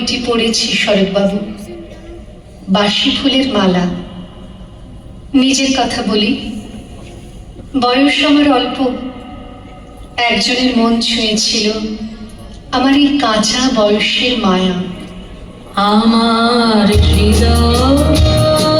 বইটি পড়েছি শরৎবাবু। বাসি ফুলের মালা। নিজের কথা বলি। বয়স আমার অল্প। একজনের মন ছুঁয়েছিল আমার এই কাঁচা বয়সের মায়া। আমার হৃদয়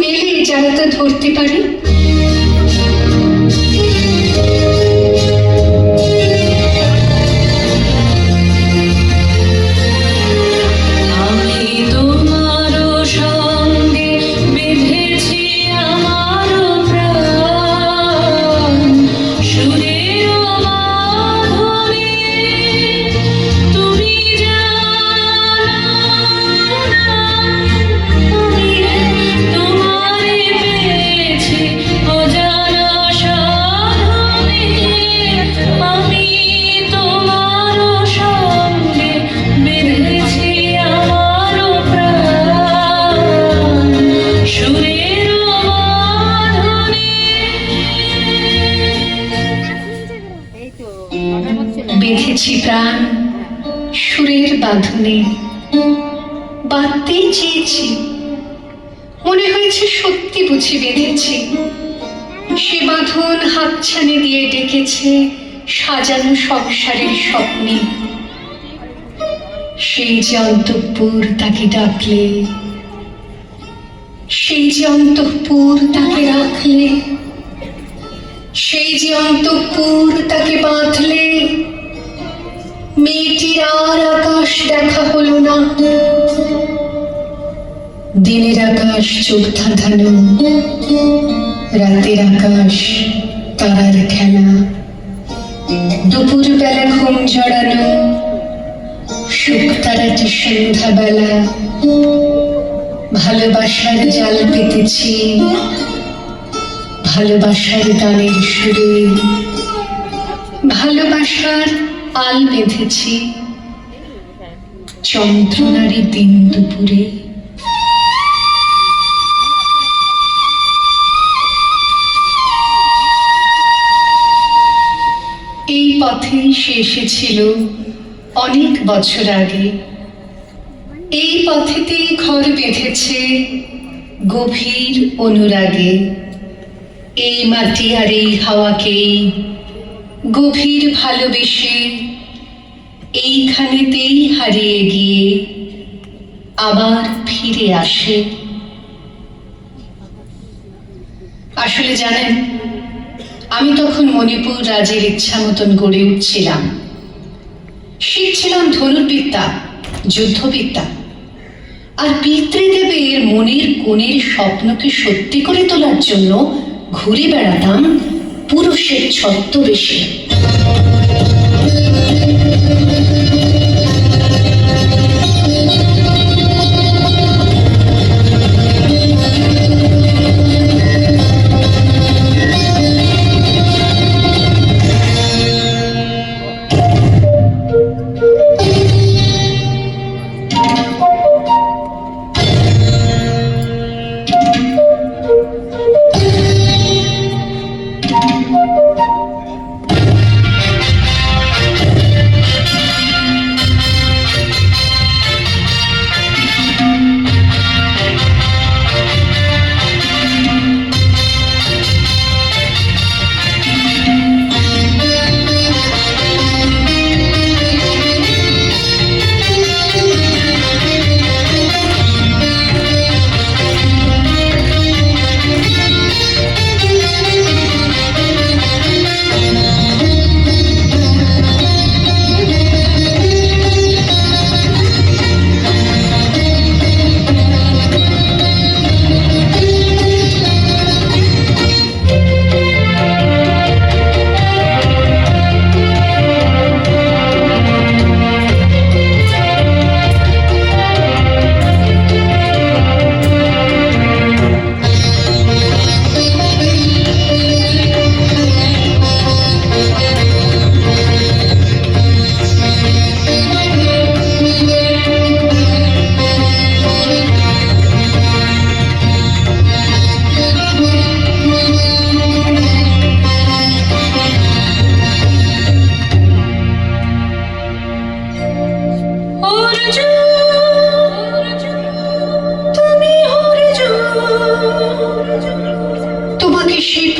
মেলে যারা তা ধরতে পারে? সে বেঁধেছি। সে বাঁধন হাতছানি দিয়ে ডেকেছে সাজানো সংসারের স্বপ্নে। সেই যে অন্তঃপুর তাকে ডাকলে, সেই যে অন্তঃপুর তাকে রাখলে, সেই যে অন্তঃপুর তাকে দিনের আকাশ চোখ ধাঁধানো রাতের আকাশ, তারার খেলা। দুপুর বেলা ঘুম জড়ানো। শুকতারাটি সন্ধ্যাবেলা। ভালোবাসার জাল পেতেছি। ভালোবাসার গানের সুরে। ভালোবাসার আল বেঁধেছি। যন্ত্রণারই দিন দুপুরে। পথে সে এসেছিল অনেক বছর আগে। এই পথেতেই ঘর বেঁধেছে গভীর অনুরাগে। এই মাটি আর এই হাওয়াকেই গভীর ভালোবেসে এইখানেতেই হারিয়ে গিয়ে আবার ফিরে আসে। আসলে জানেন আমি তখন মণিপুর রাজের ইচ্ছা মতন গড়ে উঠছিলাম। শিখছিলাম ধনুর্বিদ্যা, যুদ্ধবিদ্যা। আর পিতৃদেবের মনের কোণের স্বপ্নকে সত্যি করে তোলার জন্য ঘুরে বেড়াতাম পুরুষের ছদ্মবেশে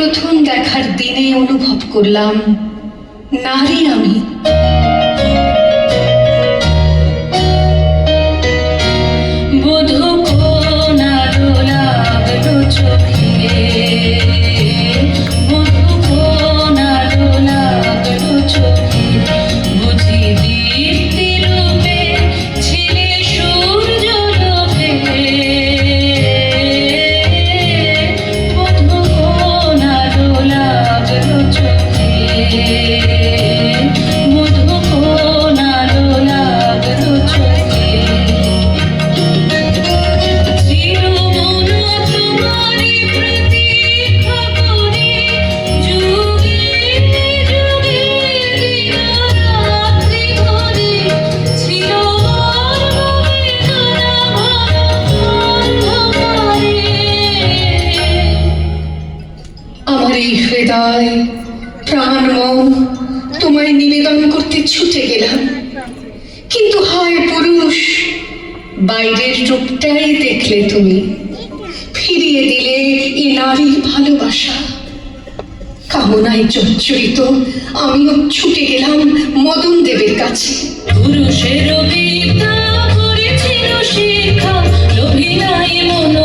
প্রথম দেখার দিনে অনুভব করলাম নারী আমি কামনায় জর্জরিত আমিও ছুটে গেলাম মদন দেবের কাছে। পুরুষের শিক্ষা লোভিতায় মনো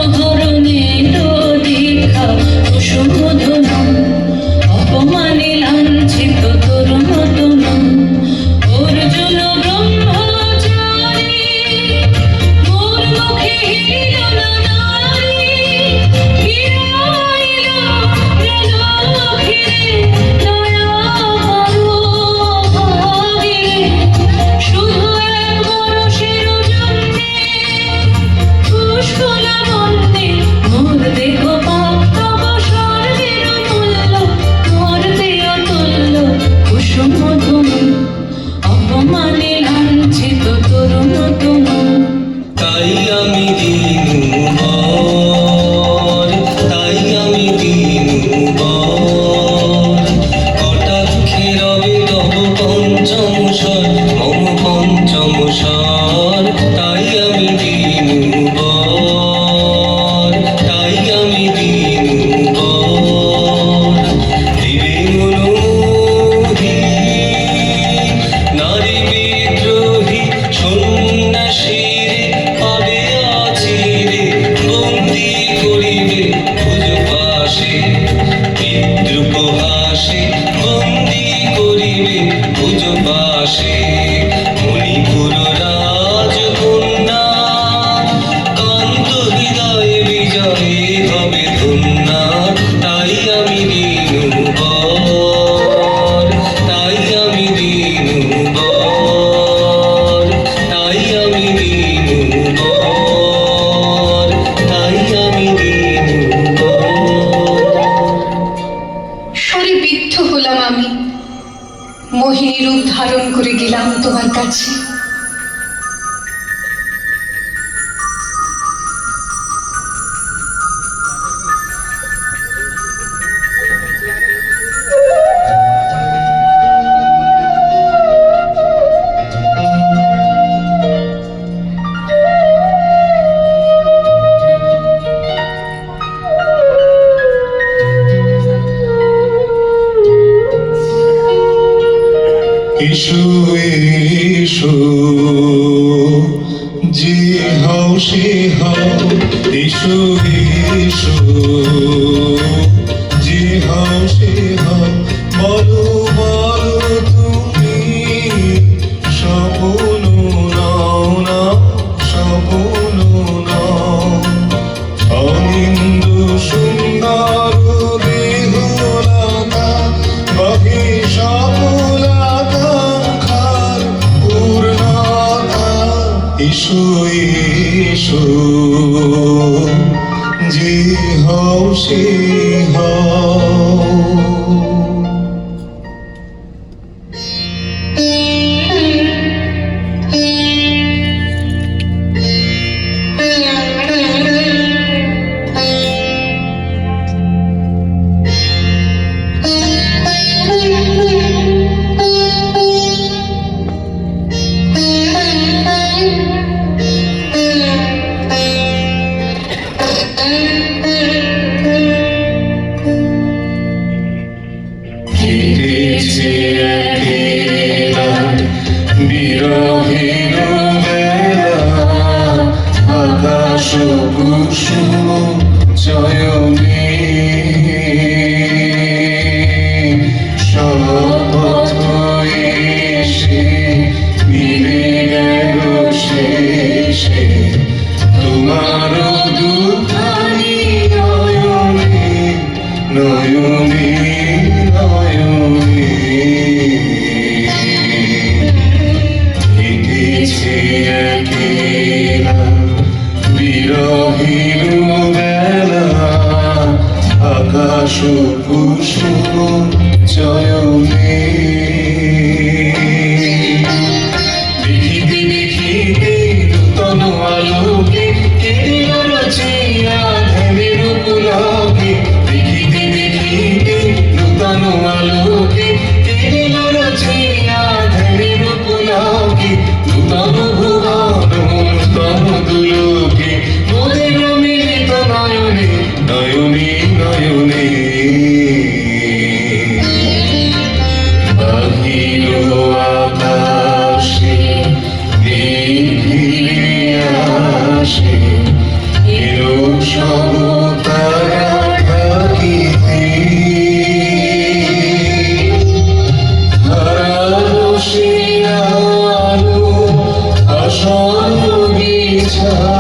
হলাম আমি। মোহিনী রূপ ধারণ করে গেলাম তোমার কাছে। এসো যে হাও, সে হাও, বলো বলো তুমি, স্বপন নাও না, স্বপন নাও। অনিন্দ সুন্দর দেহ রাখা বাকি সফলতা খার পূর্ণতা। এসো এসো অশেষ শুভ শুভ জয় Yeah.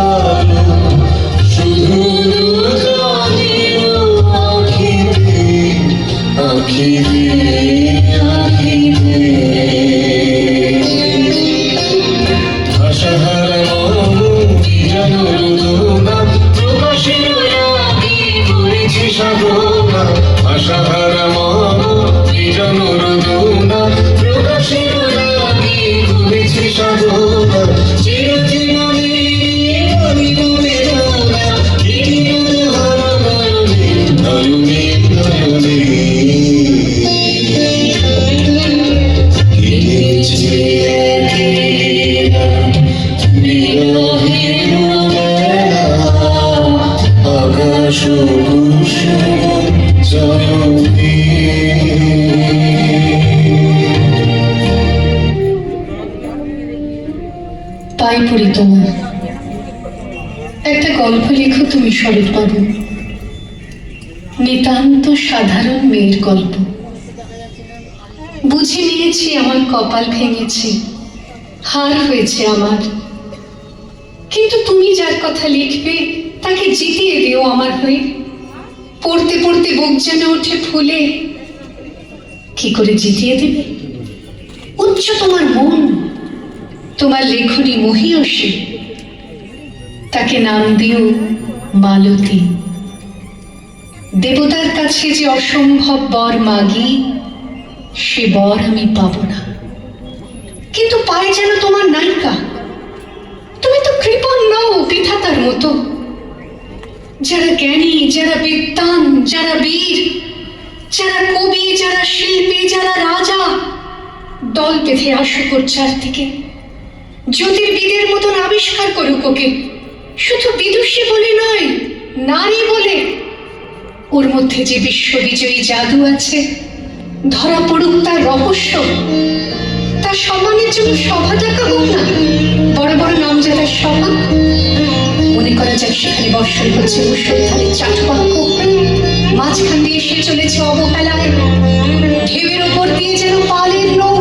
বাবু নিতান্ত সাধারণ মেয়ের গল্প। বুঝে নিয়েছি, আমার কপাল ভেঙেছে। হার হয়েছে আমার। কিন্তু তুমি যার কথা লিখবে, তাকে জিতিয়ে দিও আমার হয়ে। পড়তে পড়তে বুক যেন ওঠে ফুলে। কি করে জিতিয়ে দেবে? উচ্চ তোমার মন। তোমার লেখনী মহিয়সী। তাকে নাম দিও। মালতী। দেবতার কাছে যে অসম্ভব বর মাগি, সে বর আমি পাব না। কিন্তু পায় যেন তোমার নায়িকা। তুমি তো কৃপণ নও বিধাতার মতো। যারা জ্ঞানী, যারা বিদ্বান, যারা বীর, যারা কবি, যারা শিল্পী, যারা রাজা, দল বেঁধে আসুক চারদিকে জ্যোতির্বিদের মতন আবিষ্কার করুক ওকে। শুধু বিদুষী বলে নয়, নারী বলে। ওর মধ্যে যে বিশ্ববিজয়ী জাদু আছে, ধরা পড়ুক তার রহস্য। তার সম্মানের জন্য সভা ডাকা হোক না। বড় বড় নামজাদার সভা মনে করা যাক সেখানে বর্ষণ হচ্ছে মুসলধারে চাটবাক্য মাঝখান দিয়ে এসে চলেছে অবহেলায় ঢেউয়ের ওপর দিয়ে যেন পালের নৌ